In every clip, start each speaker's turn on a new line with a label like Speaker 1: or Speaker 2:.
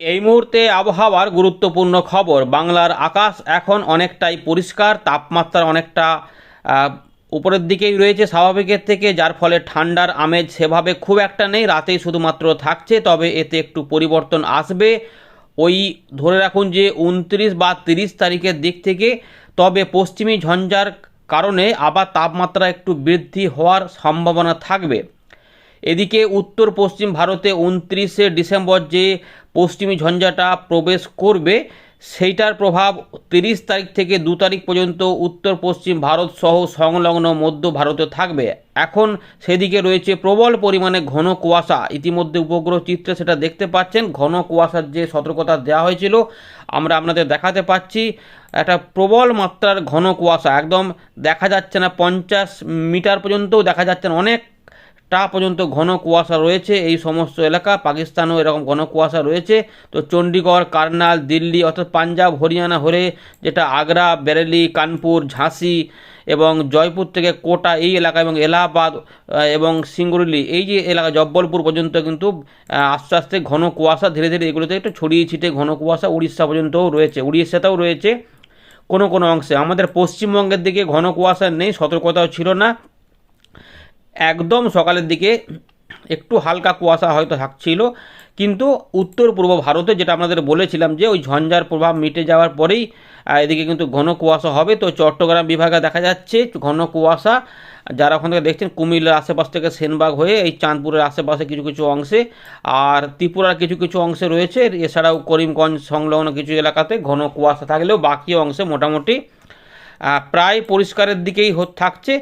Speaker 1: এই মুহূর্তে আবহাওয়ার গুরুত্বপূর্ণ খবর। বাংলার আকাশ এখন অনেকটাই পরিষ্কার, তাপমাত্রা অনেকটা উপরের দিকেই রয়েছে স্বাভাবিকের থেকে, যার ফলে ঠান্ডার আমেজ সেভাবে খুব একটা নেই, রাতেই শুধুমাত্র থাকছে, তবে এতে একটু পরিবর্তন আসবে। ওই ধরে রাখুন যে উনত্রিশ বা তিরিশ তারিখের দিক থেকে, তবে পশ্চিমী ঝঞ্ঝার কারণে আবার তাপমাত্রা একটু বৃদ্ধি হওয়ার সম্ভাবনা থাকবে। এদিকে উত্তর পশ্চিম ভারতে উনত্রিশে ডিসেম্বর যে পশ্চিমী ঝঞ্ঝাটা প্রবেশ করবে, সেইটার প্রভাব তিরিশ তারিখ থেকে দু তারিখ পর্যন্ত উত্তর পশ্চিম ভারত সহ সংলগ্ন মধ্য ভারতে থাকবে। এখন সেদিকে রয়েছে প্রবল পরিমাণে ঘন কুয়াশা। ইতিমধ্যে উপগ্রহ চিত্রে সেটা দেখতে পাচ্ছেন। ঘন কুয়াশার যে সতর্কতা দেওয়া হয়েছিল, আমরা আপনাদের দেখাতে পাচ্ছি। একটা প্রবল মাত্রার ঘন কুয়াশা। একদম দেখা যাচ্ছে না, পঞ্চাশ মিটার পর্যন্তও দেখা যাচ্ছে না। অনেক টা পর্যন্ত ঘন কুয়াশা রয়েছে। এই সমস্ত এলাকা, পাকিস্তানও এরকম ঘন কুয়াশা রয়েছে। তো চণ্ডীগড় কার্নাল, দিল্লি অর্থাৎ পাঞ্জাব, হরিয়ানা হরে যেটা আগ্রা, বেরেলি, কানপুর, ঝাঁসি এবং জয়পুর থেকে কোটা এই এলাকা এবং এলাহাবাদ এবং সিঙ্গুরলি এই যে এলাকা জব্বলপুর পর্যন্ত কিন্তু আস্তে আস্তে ঘন কুয়াশা ধীরে ধীরে এগুলোতে একটু ছড়িয়ে ছিটে ঘন কুয়াশা উড়িষ্যা পর্যন্তও রয়েছে। উড়িষ্যাতেও রয়েছে কোনো কোনো অংশে। আমাদের পশ্চিমবঙ্গের দিকে ঘন কুয়াশা নেই, সতর্কতাও ছিল না। একদম সকালের দিকে একটু হালকা কুয়াশা হয়তো থাকছিল, কিন্তু উত্তর পূর্ব ভারতে যেটা আপনাদের বলেছিলাম যে ওই ঝঞ্ঝার প্রভাব মিটে যাওয়ার পরেই এদিকে কিন্তু ঘন কুয়াশা হবে। তো চট্টগ্রাম বিভাগে দেখা যাচ্ছে ঘন কুয়াশা, যারা ওখান থেকে দেখছেন কুমিল্লার আশেপাশ থেকে সেনবাগ হয়ে এই চাঁদপুরের আশেপাশে কিছু কিছু অংশে, আর ত্রিপুরার কিছু কিছু অংশে রয়েছে। এছাড়াও করিমগঞ্জ সংলগ্ন কিছু এলাকাতে ঘন কুয়াশা থাকলেও বাকি অংশে মোটামুটি প্রায় পরিষ্কারের দিকেই থাকছে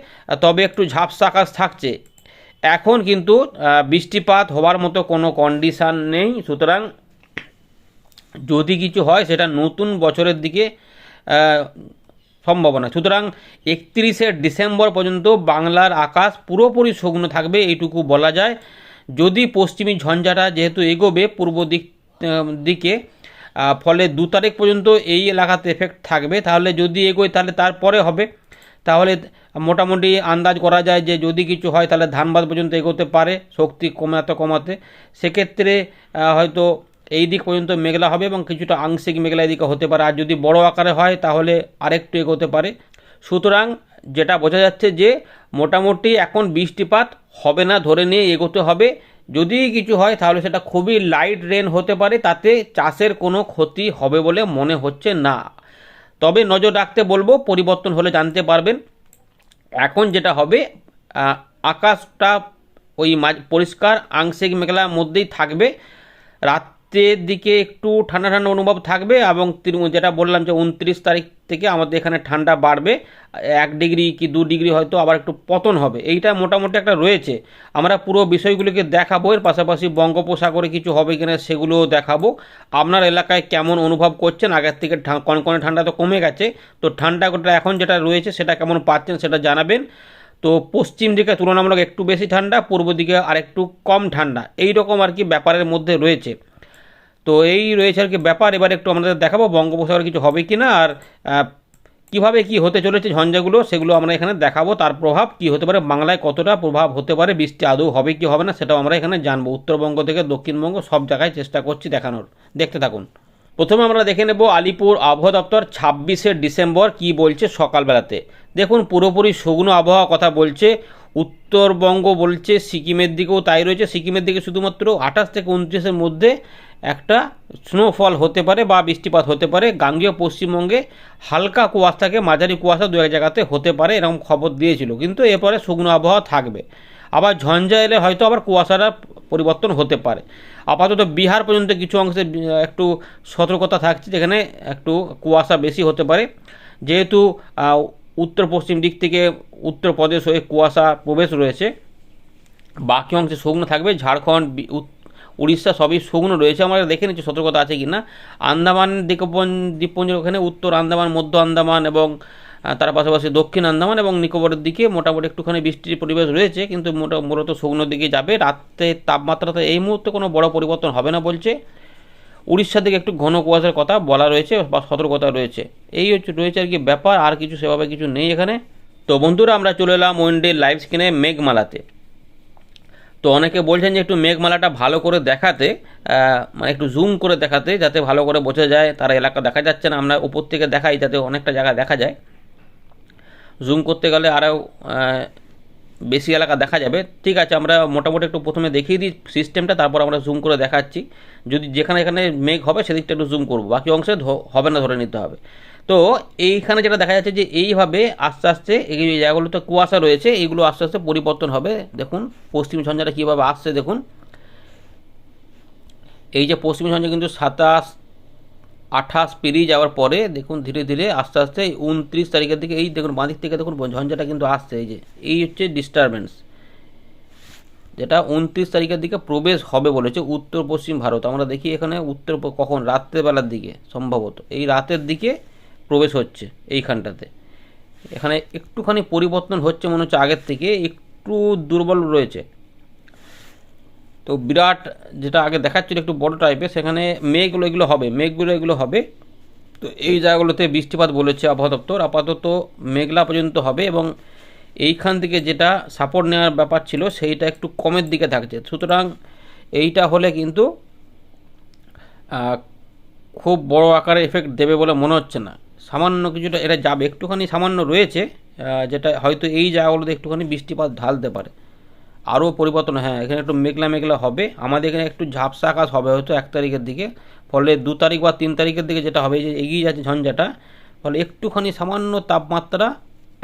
Speaker 1: তবে একটু ঝাপসা আকাশ থাকছে। এখন কিন্তু বৃষ্টিপাত হওয়ার মতো কোনো কন্ডিশান নেই। সুতরাং যদি কিছু হয়, সেটা নতুন বছরের দিকে সম্ভাবনা। সুতরাং একত্রিশে ডিসেম্বর পর্যন্ত বাংলার আকাশ পুরোপুরি শুকনো থাকবে, এইটুকু বলা যায়। যদি পশ্চিমী ঝঞ্ঝাটা যেহেতু এগোবে, পূর্ব দিক দিকে ফলে দু তারিখ পর্যন্ত এই এলাকাতে এফেক্ট থাকবে। তাহলে যদি এগোয়, তাহলে তারপরে হবে। তাহলে মোটামুটি আন্দাজ করা যায় যে যদি কিছু হয়, তাহলে ধানবাদ পর্যন্ত এগোতে পারে, শক্তি কমাতে কমাতে। সেক্ষেত্রে হয়তো এই দিক পর্যন্ত মেঘলা হবে এবং কিছুটা আংশিক মেঘলা এদিকে হতে পারে। আর যদি বড় আকারে হয়, তাহলে আরেকটু এগোতে পারে। সুতরাং যেটা বোঝা যাচ্ছে যে, মোটামুটি এখন বৃষ্টিপাত হবে না, ধরে নিয়ে এগোতে হবে। যদি কিছু হয়, তাহলে সেটা খুবই লাইট রেন হতে পারে, তাতে চাষের কোনো ক্ষতি হবে বলে মনে হচ্ছে না। তবে নজর রাখতে বলব, পরিবর্তন হলে জানতে পারবেন। এখন যেটা হবে আকাশটা ওই পরিষ্কার, আংশিক মেঘলার মধ্যেই থাকবে। রাতের দিকে একটু ঠান্ডা ঠান্ডা অনুভব থাকবে এবং যেটা বললাম যে উনত্রিশ তারিখ থেকে আমাদের এখানে ঠান্ডা বাড়বে, এক ডিগ্রি কি দু ডিগ্রি হয়তো আবার একটু পতন হবে। এইটা মোটামুটি একটা রয়েছে। আমরা পুরো বিষয়গুলিকে দেখাবো, এর পাশাপাশি বঙ্গোপসাগরে কিছু হবে কিনা সেগুলোও দেখাবো। আপনার এলাকায় কেমন অনুভব করছেন? আগের থেকে কনকনে ঠান্ডা তো কমে গেছে। তো ঠান্ডাটা এখন যেটা রয়েছে সেটা কেমন পাচ্ছেন সেটা জানাবেন। তো পশ্চিম দিকে তুলনামূলক একটু বেশি ঠান্ডা, পূর্ব দিকে আরেকটু কম ঠান্ডা। এই রকম আর কি ব্যাপারের মধ্যে রয়েছে। তো এই রয়েছে আর কি ব্যাপার। এবার একটু আমাদের দেখাবো, বঙ্গোপসাগরে কিছু হবে কি না আর কীভাবে কি হতে চলেছে ঝঞ্ঝাগুলো সেগুলো আমরা এখানে দেখাবো। তার প্রভাব কি হতে পারে, বাংলায় কতটা প্রভাব হতে পারে, বৃষ্টি আদৌ হবে কি হবে না সেটাও আমরা এখানে জানব। উত্তরবঙ্গ থেকে দক্ষিণবঙ্গ সব জায়গায় চেষ্টা করছি দেখানোর। দেখতে থাকুন। প্রথমে আমরা দেখে নেব আলিপুর আবহাওয়া দপ্তর ছাব্বিশে ডিসেম্বর কি বলছে সকালবেলাতে। দেখুন, পুরোপুরি শুকনো আবহাওয়া কথা বলছে। উত্তরবঙ্গ বলছে, সিকিমের দিকেও তাই রয়েছে। সিকিমের দিকে শুধুমাত্র আঠাশ থেকে উনত্রিশের মধ্যে একটা স্নোফল হতে পারে বা বৃষ্টিপাত হতে পারে, গাঙ্গেয় পশ্চিমবঙ্গে হালকা কুয়াশা থেকে, মাঝারি কুয়াশা দু এক জায়গাতে হতে পারে, এরকম খবর দিয়েছিল। কিন্তু এরপরে শুকনো আবহাওয়া থাকবে। আবার ঝঞ্ঝা এলে হয়তো আবার কুয়াশাটা পরিবর্তন হতে পারে। আপাতত বিহার পর্যন্ত কিছু অংশে একটু সতর্কতা থাকছে, যেখানে একটু কুয়াশা বেশি হতে পারে। যেহেতু উত্তর পশ্চিম দিক থেকে উত্তরপ্রদেশ হয়ে কুয়াশা প্রবেশ রয়েছে। বাকি অংশে শুকনো থাকবে, ঝাড়খণ্ড উড়িষ্যা সবই শুকনো রয়েছে। আমরা দেখে নিচ্ছি, সতর্কতা আছে কি না আন্দামান দ্বীপপুঞ্জ, দ্বীপপুঞ্জের ওখানে উত্তর আন্দামান, মধ্য আন্দামান এবং তার পাশাপাশি দক্ষিণ আন্দামান এবং নিকোবরের দিকে মোটামুটি একটুখানি বৃষ্টির পরিবেশ রয়েছে, কিন্তু মোটা, মূলত শুকনোর দিকে যাবে। রাতে তাপমাত্রাতে এই মুহূর্তে কোনো বড় পরিবর্তন হবে না বলছে। উড়িষ্যার দিকে একটু ঘন কুয়াশার কথা বলা রয়েছে বা সতর্কতা রয়েছে। এই হচ্ছে, রয়েছে আর কি ব্যাপার, আর কিছু সেভাবে কিছু নেই এখানে। তো বন্ধুরা, আমরা চলে এলাম ওয়েন্ডে লাইভ স্ক্রিনে মেঘমালাতে। তো অনেকে বলছেন যে একটু মেঘমালাটা ভালো করে দেখাতে মানে একটু জুম করে দেখাতে যাতে ভালো করে বোঝা যায়, তার এলাকা দেখা যাচ্ছে না, আমরা উপর থেকে দেখাই যাতে অনেকটা জায়গা দেখা যায়। জুম করতে গেলে আরও বেশি এলাকা দেখা যাবে। ঠিক আছে, আমরা মোটামুটি একটু প্রথমে দেখিয়ে দিই সিস্টেমটা তারপর আমরা জুম করে দেখাচ্ছি। যদি যেখানে এখানে মেঘ হবে, সেদিকটা একটু জুম করব। বাকি অংশে হবে না, ধরে নিতে হবে। তো এইখানে যেটা দেখা যাচ্ছে যে এইভাবে আস্তে আস্তে এই জায়গাগুলোতে কুয়াশা রয়েছে, এইগুলো আস্তে আস্তে পরিবর্তন হবে। দেখুন, পশ্চিম ঝঞ্ঝাটা কীভাবে আসছে, দেখুন। এই যে পশ্চিম ঝঞ্ঝা কিন্তু সাতাশ আঠাশ পেরিয়ে যাওয়ার পরে দেখুন ধীরে ধীরে আস্তে আস্তে উনত্রিশ তারিখের দিকে, এই দেখুন বাঁ দিক থেকে দেখুন ঝঞ্ঝাটা কিন্তু আসছে, এই যে, এই হচ্ছে ডিস্টারবেন্স যেটা উনত্রিশ তারিখের দিকে প্রবেশ হবে বলেছে উত্তর পশ্চিম ভারত। আমরা দেখি এখানে উত্তর কখন? রাত্রেবেলার দিকে সম্ভবত। এই রাতের দিকে প্রবেশ হচ্ছে এইখানটাতে। এখানে একটুখানি পরিবর্তন হচ্ছে মনে হচ্ছে আগের থেকে, একটু দুর্বল রয়েছে। তো বিরাট যেটা আগে দেখাচ্ছিল একটু বড় টাইপের সেখানে মেঘগুলো এগুলো হবে, মেঘগুলো এগুলো হবে। তো এই জায়গাগুলোতে বৃষ্টিপাত বলেছে আবহাওয়া দপ্তর। আপাতত মেঘলা পর্যন্ত হবে এবং এইখান থেকে যেটা সাপোর্ট নেওয়ার ব্যাপার ছিল, সেইটা একটু কমের দিকে থাকছে। সুতরাং এইটা হলে কিন্তু খুব বড় আকারে এফেক্ট দেবে বলে মনে হচ্ছে না। সামান্য কিছুটা এটা যাবে। একটুখানি সামান্য রয়েছে যেটা হয়তো এই জায়গাগুলোতে একটুখানি বৃষ্টিপাত ঢালতে পারে। আরও পরিবর্তন হ্যাঁ এখানে একটু মেঘলা মেঘলা হবে। আমাদের এখানে একটু ঝাপসা আকাশ হবে হয়তো এক তারিখের দিকে। ফলে দু তারিখ বা তিন তারিখের দিকে যেটা হবে যে এগিয়ে যাচ্ছে ঝঞ্ঝাটা, ফলে একটুখানি সামান্য তাপমাত্রা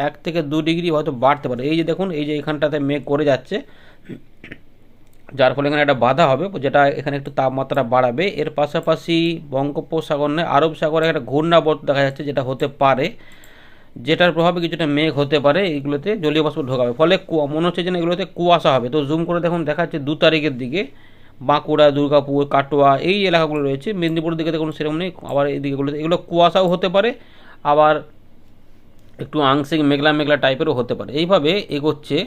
Speaker 1: এক থেকে দু ডিগ্রি হয়তো বাড়তে পারে। এই যে দেখুন, এই যে এখানটাতে মেঘ করে যাচ্ছে। যার ফলে এখানে একটা বাধা হবে, যেটা এখানে একটু তাপমাত্রা বাড়াবে। এর পাশাপাশি বঙ্গোপসাগর নয়, আরব সাগরে একটা ঘূর্ণাবর্ত দেখা যাচ্ছে, যেটা হতে পারে। যেটার প্রভাবে কিছুটা মেঘ হতে পারে এইগুলোতে জলীয় বাষ্প ঢোকাবে। ফলে মনে হচ্ছে যেন এগুলোতে কুয়াশা হবে। তো জুম করে দেখুন দেখা যাচ্ছে দু তারিখের দিকে বাঁকুড়া, দুর্গাপুর, কাটোয়া, এই এলাকাগুলো রয়েছে। মেদিনীপুরের দিকে দেখুন, সেরকম নেই। আবার এই দিকেগুলোতে এগুলো কুয়াশাও হতে পারে, আবার একটু আংশিক মেঘলা মেঘলা টাইপেরও হতে পারে। এইভাবে এগোচ্ছে।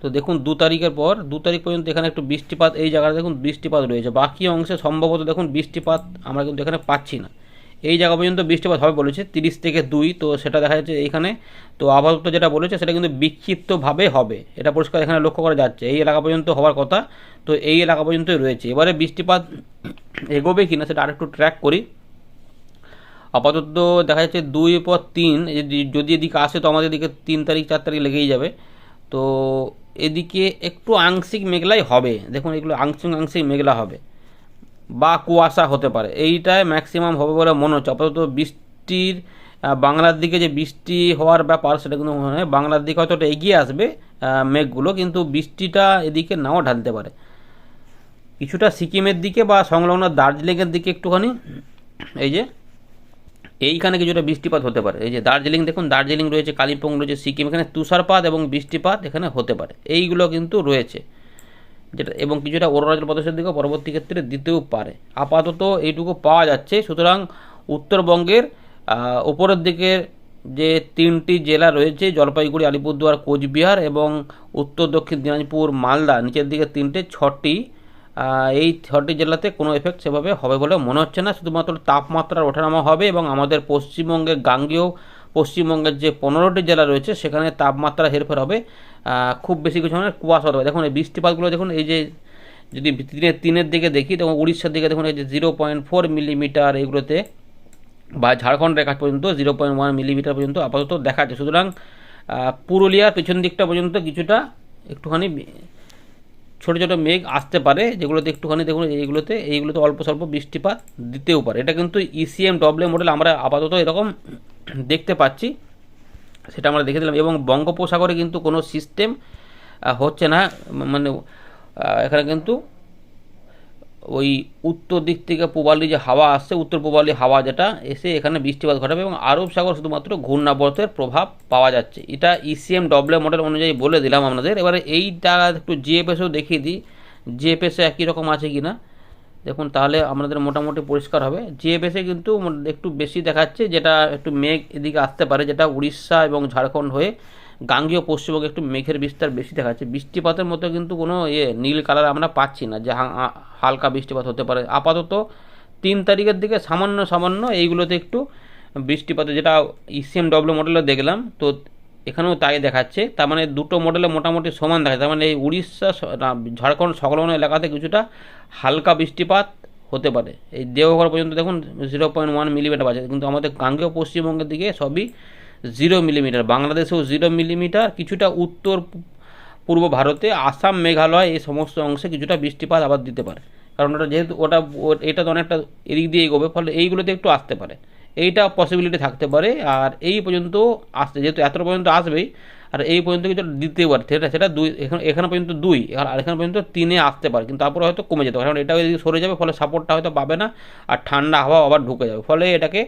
Speaker 1: তো দেখুন, দু তারিখের পর, দু তারিখ পর্যন্ত এখানে একটু বৃষ্টিপাত, এই জায়গাটা দেখুন বৃষ্টিপাত রয়েছে। বাকি অংশে সম্ভবত দেখুন বৃষ্টিপাত আমরা কিন্তু এখানে পাচ্ছি না। এই জায়গা পর্যন্ত বৃষ্টিপাত হবে বলেছে, তিরিশ থেকে দুই, তো সেটা দেখা যাচ্ছে এইখানে। তো আপাতত যেটা বলেছে, সেটা কিন্তু বিক্ষিপ্তভাবে হবে। এটা পরিষ্কার এখানে লক্ষ্য করা যাচ্ছে। এই এলাকা পর্যন্ত হওয়ার কথা, তো এই এলাকা পর্যন্তই রয়েছে। এবারে বৃষ্টিপাত এগোবে কিনা, সেটা আরেকটু ট্র্যাক করি। আপাতত দেখা যাচ্ছে দুই পর তিন যদি এদিকে আসে, তো আমাদের এদিকে তিন তারিখ, চার তারিখ লেগেই যাবে। তো এদিকে একটু আংশিক মেঘলাই হবে। দেখুন, এগুলো আংশিক আংশিক মেঘলা হবে। বা কুয়াশা হতে পারে। এইটাই ম্যাক্সিমাম হবে বলে মনে হচ্ছে। আপাতত বৃষ্টির বাংলার দিকে যে বৃষ্টি হওয়ার ব্যাপার, সেটা কিন্তু মনে হয় বাংলার দিকে হয়তো এগিয়ে আসবে মেঘগুলো, কিন্তু বৃষ্টিটা এদিকে নাও ঢালতে পারে। কিছুটা সিকিমের দিকে বা সংলগ্ন দার্জিলিংয়ের দিকে একটুখানি, এই যে, এইখানে কিছুটা বৃষ্টিপাত হতে পারে। এই যে দার্জিলিং, দেখুন, দার্জিলিং রয়েছে, কালিম্পং রয়েছে, সিকিম, এখানে তুষারপাত এবং বৃষ্টিপাত এখানে হতে পারে। এইগুলো কিন্তু রয়েছে। যেটা এবং কিছুটা অরুণাচল প্রদেশের দিকে পরবর্তী ক্ষেত্রে দিতেও পারে। আপাতত এইটুকু পাওয়া যাচ্ছে। সুতরাং উত্তরবঙ্গের উপরের দিকের যে তিনটি জেলা রয়েছে, জলপাইগুড়ি, আলিপুরদুয়ার, কোচবিহার এবং উত্তর দক্ষিণ দিনাজপুর, মালদা, নিচের দিকে তিনটে, ছটি এই ছটি জেলাতে কোনো এফেক্ট সেভাবে হবে বলে মনে হচ্ছে না। শুধুমাত্র তাপমাত্রার ওঠানামা হবে এবং আমাদের পশ্চিমবঙ্গের গাঙ্গেয় পশ্চিমবঙ্গের যে পনেরোটি জেলা রয়েছে, সেখানে তাপমাত্রা হেরফের হবে। খুব বেশি কিছু মানে কুয়াশা হবে দেখুন, এই বৃষ্টিপাতগুলো দেখুন, এই যে যদি তিনের তিনের দিকে দেখি, তখন উড়িষ্যার দিকে দেখুন, এই যে জিরো পয়েন্ট ফোর মিলিমিটার এগুলোতে বা ঝাড়খণ্ড রেখা পর্যন্ত জিরো পয়েন্ট ওয়ান মিলিমিটার পর্যন্ত আপাতত দেখা যাচ্ছে। সুতরাং পুরুলিয়ার পেছন দিকটা পর্যন্ত কিছুটা একটুখানি ছোটো ছোটো মেঘ আসতে পারে, যেগুলোতে একটুখানি দেখুন, এইগুলোতে এইগুলোতে অল্প স্বল্প বৃষ্টিপাত দিতেও পারে। এটা কিন্তু ইসিএম ডব্লিউ মডেল আমরা আপাতত এরকম দেখতে পাচ্ছি। সেটা আমরা দেখে দিলাম। এবং বঙ্গোপসাগরে কিন্তু কোনো সিস্টেম হচ্ছে না। মানে এখানে কিন্তু ওই উত্তর দিক থেকে পূবালি যে হাওয়া আসছে, উত্তর পূবালি হাওয়া যেটা, এসে এখানে বৃষ্টিপাত ঘটাবে এবং আরব সাগর শুধুমাত্র ঘূর্ণাবর্তের প্রভাব পাওয়া যাচ্ছে। এটা ইসিএম ডব্লিউ মডেল অনুযায়ী বলে দিলাম আপনাদের। এবারে এইটা একটু জিএফএসও দেখিয়ে দিই। জিএফএসে একই রকম আছে কি না দেখুন, তাহলে আপনাদের মোটামুটি পরিষ্কার হবে। জিএফএসে কিন্তু একটু বেশি দেখাচ্ছে, যেটা একটু মেঘ এদিকে আসতে পারে, যেটা উড়িষ্যা এবং ঝাড়খণ্ড হয়ে গাঙ্গীয় পশ্চিমবঙ্গে একটু মেঘের বিস্তার বেশি দেখাচ্ছে। বৃষ্টিপাতের মতো কিন্তু কোনো ইয়ে নীল কালার আমরা পাচ্ছি না, যে হালকা বৃষ্টিপাত হতে পারে। আপাতত তিন তারিখের দিকে সামান্য সামান্য এইগুলোতে একটু বৃষ্টিপাতে, যেটা ইসিএম ডব্লিউ মডেলে দেখলাম, তো এখানেও তাই দেখাচ্ছে। তার মানে দুটো মডেলে মোটামুটি সমান দেখাচ্ছে। তার মানে এই উড়িষ্যা ঝাড়খণ্ড সংলগ্ন এলাকাতে কিছুটা হালকা বৃষ্টিপাত হতে পারে। এই দেওঘর পর্যন্ত দেখুন জিরো পয়েন্ট ওয়ান মিলিমিটার বাজে। কিন্তু আমাদের গাঙ্গেয় পশ্চিমবঙ্গের দিকে সবই জিরো মিলিমিটার বাংলাদেশেও জিরো মিলিমিটার কিছুটা উত্তর পূর্ব ভারতে, আসাম, মেঘালয় এই সমস্ত অংশে কিছুটা বৃষ্টিপাত আবার দিতে পারে। কারণ ওটা যেহেতু ওটা এটা তো অনেকটা এদিক দিয়ে এগোবে ফলে এইগুলোতে একটু আসতে পারে। এইটা পসিবিলিটি থাকতে পারে। আর এই পর্যন্ত আসতে, যেহেতু এত পর্যন্ত আসবেই, আর এই পর্যন্ত কিছু দিতে পারে সেটা সেটা দুই, এখানে এখানে পর্যন্ত দুই, আর এখানে পর্যন্ত তিনে আসতে পারে। কিন্তু তারপরে হয়তো কমে যেতে পারে। কারণ এটা সরে যাবে, ফলে সাপোর্টটা হয়তো পাবে না, আর ঠান্ডা হাওয়া আবার ঢুকে যাবে। ফলে এটাকে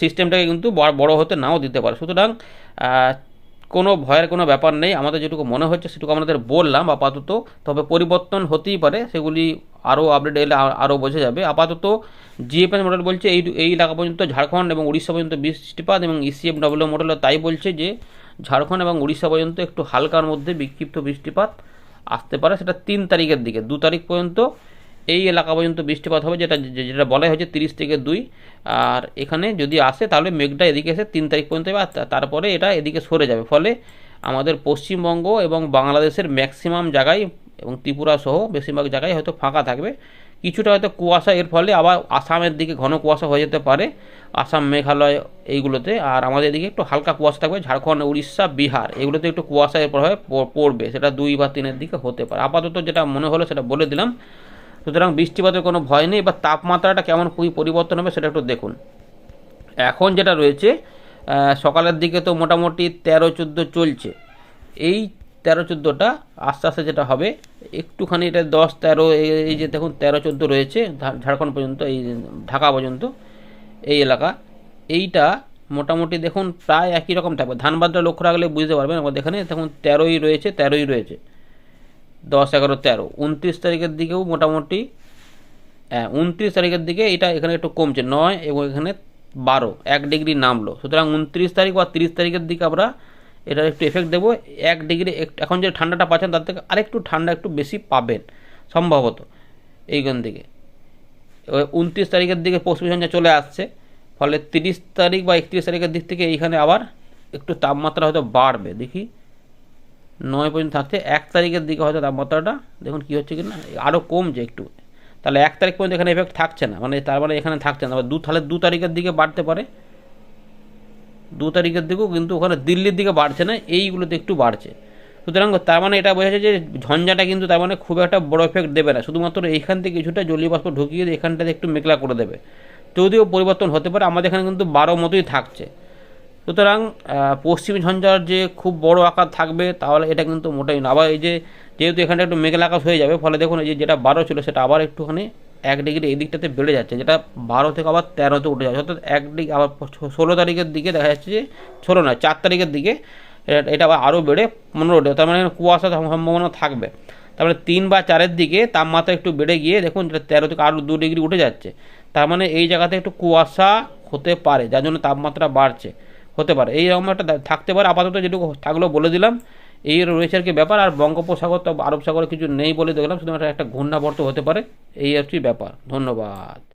Speaker 1: সিস্টেমটাকে কিন্তু বড় হতে নাও দিতে পারে। সুতরাং কোনো ভয়ের কোনো ব্যাপার নেই, আমাদের যেটুকু মনে হচ্ছে সেটুকু আমাদের বললাম আপাতত, তবে পরিবর্তন হতেই পারে, সেগুলি আরও আপডেট এলে আরও বোঝা যাবে। আপাতত জিএফএস মডেল বলছে এই এই এলাকা পর্যন্ত ঝাড়খণ্ড এবং উড়িষ্যা পর্যন্ত বৃষ্টিপাত এবং ইসিএফ ডব্লিউ মডেলও তাই বলছে যে ঝাড়খণ্ড এবং উড়িষ্যা পর্যন্ত একটু হালকার মধ্যে বিক্ষিপ্ত বৃষ্টিপাত আসতে পারে, সেটা তিন তারিখের দিকে। দু তারিখ পর্যন্ত এই এলাকা পর্যন্ত বৃষ্টিপাত হবে, যেটা যেটা বলা হয়েছে তিরিশ থেকে দুই। আর এখানে যদি আসে, তাহলে মেঘটা এদিকে এসে তিন তারিখ পর্যন্ত আর তারপরে এটা এদিকে সরে যাবে। ফলে আমাদের পশ্চিমবঙ্গ এবং বাংলাদেশের ম্যাক্সিমাম জায়গায় এবং ত্রিপুরা সহ বেশিরভাগ জায়গায় হয়তো ফাঁকা থাকবে। কিছুটা হয়তো কুয়াশা, এর ফলে আবার আসামের দিকে ঘন কুয়াশা হয়ে যেতে পারে। আসাম, মেঘালয় এইগুলোতে। আর আমাদের এদিকে একটু হালকা কুয়াশা থাকবে। ঝাড়খণ্ড, উড়িষ্যা, বিহার এগুলোতে একটু কুয়াশা এর প্রভাবে পড়বে। সেটা দুই বা তিনের দিকে হতে পারে। আপাতত যেটা মনে হলো সেটা বলে দিলাম। সুতরাং বৃষ্টিপাতের কোনো ভয় নেই বা তাপমাত্রাটা কেমন পরি- পরিবর্তন হবে সেটা একটু দেখুন। এখন যেটা রয়েছে সকালের দিকে তো মোটামুটি তেরো চোদ্দ চলছে। এই তেরো চোদ্দোটা আস্তে আস্তে যেটা হবে, একটুখানি এটা দশ তেরো, এই- যে দেখুন তেরো চোদ্দ রয়েছে ঝাড়খণ্ড পর্যন্ত, এই ঢাকা পর্যন্ত, এই এলাকা। এইটা মোটামুটি দেখুন প্রায় একই রকম থাকবে ধানবাদটা লক্ষ্য রাখলে বুঝতে পারবেন, আমাদের এখানে দেখুন তেরোই রয়েছে তেরোই রয়েছে। দশ এগারো তেরো। উনত্রিশ তারিখের দিকেও মোটামুটি হ্যাঁ উনত্রিশ তারিখের দিকে এটা এখানে একটু কমছে, নয় এবং এখানে বারো, এক ডিগ্রি নামলো। সুতরাং উনত্রিশ তারিখ বা তিরিশ তারিখের দিকে আমরা এটার একটু এফেক্ট দেবো। এক ডিগ্রি এখন যে ঠান্ডাটা পাচ্ছেন তার থেকে আরেকটু ঠান্ডা একটু বেশি পাবেন, সম্ভবত এইখান থেকে। উনত্রিশ তারিখের দিকে পশ্চিম ঝঞ্ঝা চলে আসছে, ফলে তিরিশ তারিখ বা একত্রিশ তারিখের দিক থেকে এইখানে আবার একটু তাপমাত্রা হয়তো বাড়বে। দেখি। নয় পর্যন্ত থাকছে, এক তারিখের দিকে হয়তো তাপমাত্রাটা, দেখুন কী হচ্ছে কি না আরও কমছে একটু। তাহলে এক তারিখ পর্যন্ত এখানে এফেক্ট থাকছে না মানে তার মানে এখানে থাকছে না। দু, তাহলে দু তারিখের দিকে বাড়তে পারে। দু তারিখের দিকেও কিন্তু ওখানে দিল্লির দিকে বাড়ছে না, এইগুলোতে একটু বাড়ছে। সুতরাং তার মানে এটা বোঝা যাচ্ছে যে ঝঞ্ঝাটা কিন্তু তার মানে খুব একটা বড় এফেক্ট দেবে না, শুধুমাত্র এইখান থেকে কিছুটা জলীয় বাষ্প ঢুকিয়ে এখানটাতে একটু মেঘলা করে দেবে। যদিও পরিবর্তন হতে পারে, আমাদের এখানে কিন্তু বারো মতোই থাকছে। সুতরাং পশ্চিম ঝঞ্ঝার যে খুব বড় আকার থাকবে, তাহলে এটা কিন্তু মোটেই না। আবার এই যে, যেহেতু এখানটা একটু মেঘলা আকাশ হয়ে যাবে, ফলে দেখুন এই যে যেটা বারো ছিল, সেটা আবার একটুখানি এক ডিগ্রি এই দিকটাতে বেড়ে যাচ্ছে, যেটা বারো থেকে আবার তেরোতে উঠে যাচ্ছে। অর্থাৎ এক ডিগ্রি, আবার ষোলো তারিখের দিকে দেখা যাচ্ছে যে, ষোলো নয়, চার তারিখের দিকে এটা- এটা আবার আরও বেড়ে পনেরো ডিগ্রি তার মানে কুয়াশা সম্ভাবনা থাকবে। তারপরে তিন বা চারের দিকে তাপমাত্রা একটু বেড়ে গিয়ে দেখুন যেটা তেরো থেকে আরও দু ডিগ্রি উঠে যাচ্ছে। তার মানে এই জায়গাতে একটু কুয়াশা হতে পারে, যার জন্য তাপমাত্রা বাড়ছে। হতে পারে। এই রকম একটা থাকতে পারে। আপাতত যেটুকু থাকলেও বলে দিলাম। এই রয়েছে আর কি ব্যাপার। আর বঙ্গোপসাগর তো আরব সাগরে কিছু নেই বলে দেখলাম। শুধুমাত্র একটা ঘূর্ণাবর্ত হতে পারে। এই কি ব্যাপার। ধন্যবাদ।